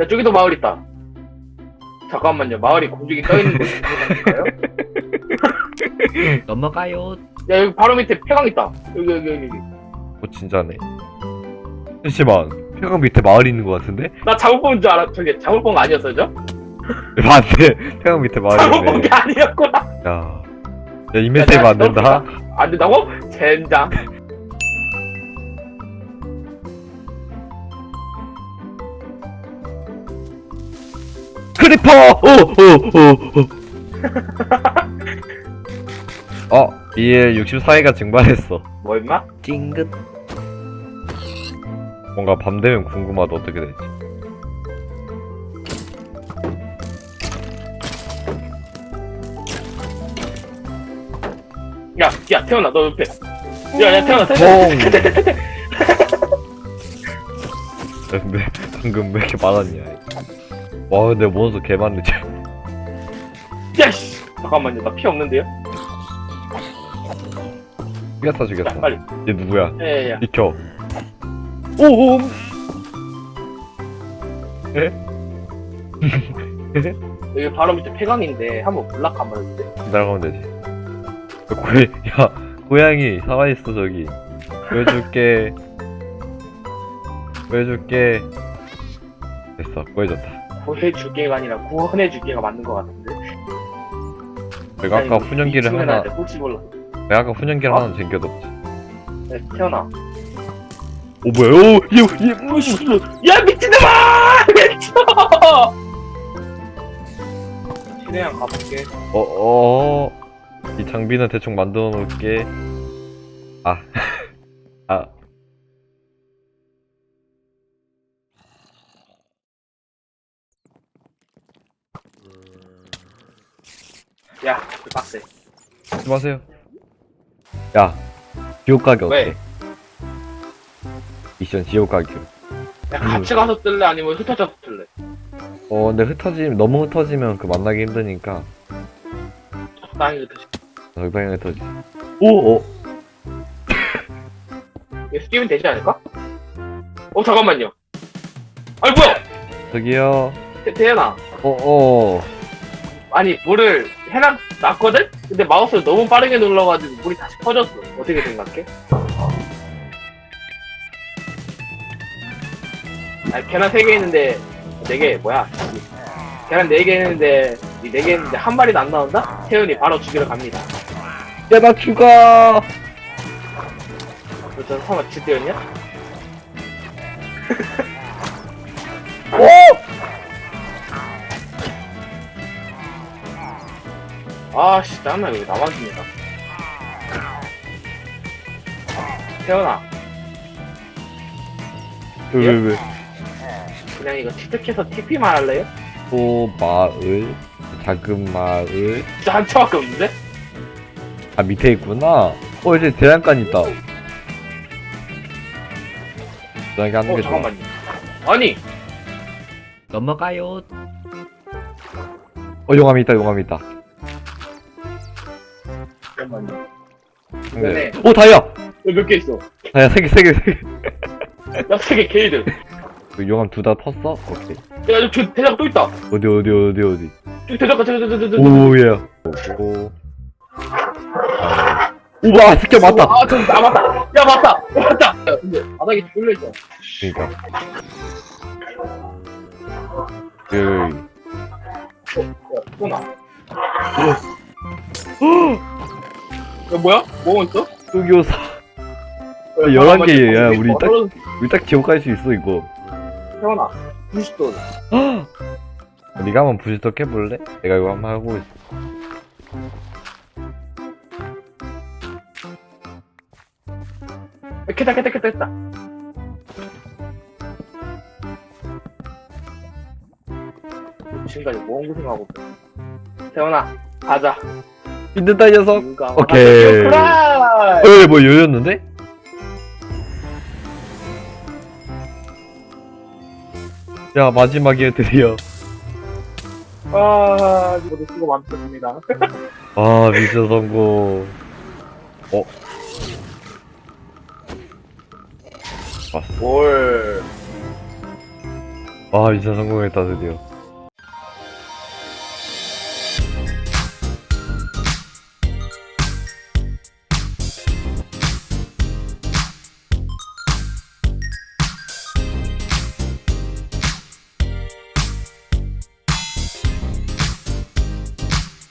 야, 저기도 마을 있다. 잠깐만요. 마을이 공중에 떠 있는 거 있을까요? 넘어가요. 야, 여기 바로 밑에 폐광 있다. 여기, 여기, 여기. 여기. 어 진짜네. 잠시만. 폐광 밑에 마을 있는 것 같은데? 나 잘못 본줄 알아. 저게 잘못 본거 아니었어요, 저? 맞네. 폐광 밑에 마을 잘못 본 있네. 게 아니었구나. 야. 야 이메세이브 안 된다. 안 된다고? 젠장. 크리퍼! 오! 오! 오! 오! 어, EL 64회가 증발했어. 뭐, 임마? 찡긋. 뭔가 밤 되면 궁금하다 어떻게 될지. 야, 야, 태어나, 너 옆에. 야, 야, 태어나, 통! 태어나. 야, 근데 방금 왜 이렇게 많았냐. 와, 근데 몬스터 개 많네, 진짜. 야, 씨. 잠깐만요. 나 피 없는데요? 죽였어, 자, 죽였어. 빨리. 얘 누구야? 야, 야, 야. 비켜. 오오! 여기 바로 밑에 폐광인데, 한번 블락 한번 해주세요. 기다려가면 되지. 고야, 야, 고양이 살아 있어, 저기. 구해줄게. 구해줄게. 됐어, 구해줬다. 구해줄게가 아니라 구원해줄게가 맞는 것 같은데. 내가 아까 훈연기를 하나. 혹시 몰라. 내가 아까 훈연기를 어? 하나 챙겨뒀지. 네, 태어나. 오, 뭐야, 오! 얘, 얘, 오씨, 야 미친놈아! 미쳐! 최대한 가볼게. 어, 어. 이 장비는 대충 만들어 놓을게. 아. 아. 야, 그 빡세. 조심하세요. 야, 지옥 가기 어때? 왜? 미션 지옥 가기. 야, 같이 가서 뜰래 아니면 흩어져서 뜰래? 어, 근데 흩어지면, 너무 흩어지면 그 만나기 힘드니까. 적당히 흩어져. 적당히 흩어지. 오, 어. 이거 끼면 되지 않을까? 어, 잠깐만요. 아니, 뭐야! 저기요. 태, 태연아. 어, 어. 아니, 물을 해놨, 놨거든? 근데 마우스를 너무 빠르게 눌러가지고 물이 다시 퍼졌어. 어떻게 생각해? 아니, 계란 3개 있는데, 4개, 뭐야? 계란 4개 있는데, 이 4개 있는데 한 마리도 안 나온다? 태연이 바로 죽이러 갑니다. 야, 나 죽어! 너 설마 지대였냐? 아씨 짜증나 왜 나만 죽는다 태연아 왜, 왜, 왜? 그냥 이거 취득해서 TP만 할래요? 또 마을, 작은 마을. 진짜 한 차밖에 없는데? 아, 밑에 있구나. 어, 이제 대장간 있다. 대장간 하는 어 게 좋아. 잠깐만요 아니 넘어가요. 어, 용암이 있다, 용암이 있다. 잠깐만요 네. 이번에 오, 다이아! 몇 개 있어 다이아 세 개, 세 개, 세 개. 야세개 게이드 그 용암 둘다 펐어? 오케이. 야저 대장 또 있다 어디, 어디, 어디, 어디. 저기 대장 저기 저기 저기 저기 오, 예. 오. 아. 우와, 스킬 맞다! 아 저기 아 맞다 야 맞다 야, 맞다 야 근데 바닥에 뚫려 있어 그니까. 그, 야또 나. 야 뭐야? 뭐가 있어? 흑요사. 야, 11개, 야, 우리 딱- 떨어져- 우리 딱갈수 있어, 이거. 태원아 90도 네가 한번 부시덕 해볼래? 내가 이거 한번 하고 있어. 깼다 깼다 깼다 깼다 지금까지 뭔 고생하고. 태원아 가자 믿는다, 이 녀석! 오케이. 프라이 어, 뭐, 열렸는데? 야, 마지막이야, 드디어. 아 이거 수고 많습니다 아, 미션 성공. 어? 왔어. 뭘 아, 미션 성공했다, 드디어.